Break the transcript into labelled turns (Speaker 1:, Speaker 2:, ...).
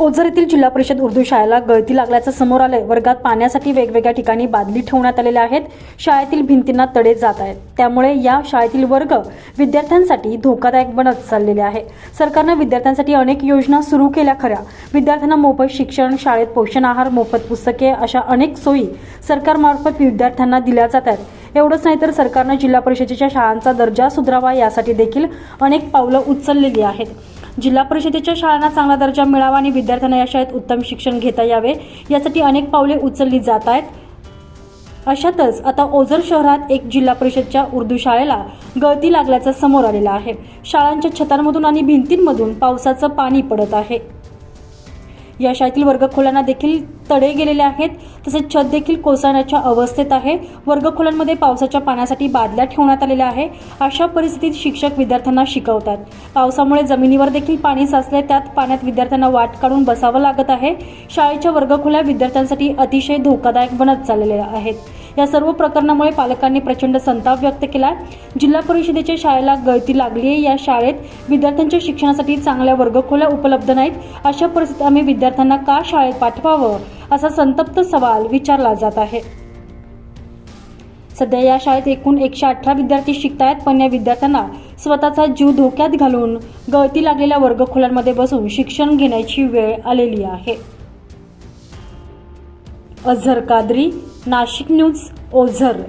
Speaker 1: ओझर येथील जिल्हा परिषद उर्दू शाळेला गळती लागल्याचं समोर आलंय. वर्गात पाण्यासाठी वेगवेगळ्या ठिकाणी बादली ठेवण्यात आलेल्या आहेत. शाळेतील भिंतींना तडे जात आहेत. त्यामुळे या शाळेतील वर्ग विद्यार्थ्यांसाठी धोकादायक बनत चाललेले आहे. सरकारनं विद्यार्थ्यांसाठी अनेक योजना सुरू केल्या खऱ्या. विद्यार्थ्यांना मोफत शिक्षण शाळेत पोषण आहार मोफत पुस्तके अशा अनेक सोयी सरकारमार्फत विद्यार्थ्यांना दिल्या जात आहेत. एवढंच नाही तर सरकारनं जिल्हा परिषदेच्या शाळांचा दर्जा सुधारावा यासाठी देखील अनेक पावलं उचललेली आहेत. जिल्हा परिषदेच्या शाळांना चांगला दर्जा मिळावा आणि विद्यार्थ्यांना या शाळेत उत्तम शिक्षण घेता यावे यासाठी अनेक पावले उचलली जात आहेत. अशातच आता ओझर शहरात एक जिल्हा परिषदच्या उर्दू शाळेला गळती लागल्याचं समोर आलेलं आहे. शाळांच्या छतांमधून आणि भिंतींमधून पावसाचं पाणी पडत आहे. या शाळेतील वर्गखोल्यांना देखील तडे गेलेले आहेत. तसेच छत देखील कोसळण्याच्या अवस्थेत आहे. वर्गखोल्यांमध्ये पावसाच्या पाण्यासाठी बादल्या ठेवण्यात आलेल्या आहे. अशा परिस्थितीत शिक्षक विद्यार्थ्यांना शिकवतात. पावसामुळे जमिनीवर देखील पाणी साचले. त्यात पाण्यात विद्यार्थ्यांना वाट काढून बसावं लागत आहे. शाळेच्या वर्गखोल्या विद्यार्थ्यांसाठी अतिशय धोकादायक बनत चाललेल्या आहेत. या सर्व प्रकरणामुळे पालकांनी प्रचंड संताप व्यक्त केला जिल्हा परिषदेच्या शाळेला गळती लागली आहे या शाळेत विद्यार्थ्यांच्या शिक्षणासाठी चांगल्या वर्गखोल्या उपलब्ध नाहीत. अशा परिस्थितीत आम्ही विद्यार्थ्यांना का शाळेत पाठवावं? असा संतप्त सवाल विचारला जात आहे. सध्या या शाळेत एकूण एकशे अठरा विद्यार्थी शिकतायत पण या विद्यार्थ्यांना स्वतःचा जीव धोक्यात घालून गळती लागलेल्या वर्गखोल्यांमध्ये बसून शिक्षण घेण्याची वेळ आलेली आहे. अझर कादरी नाशिक न्यूज ओझर.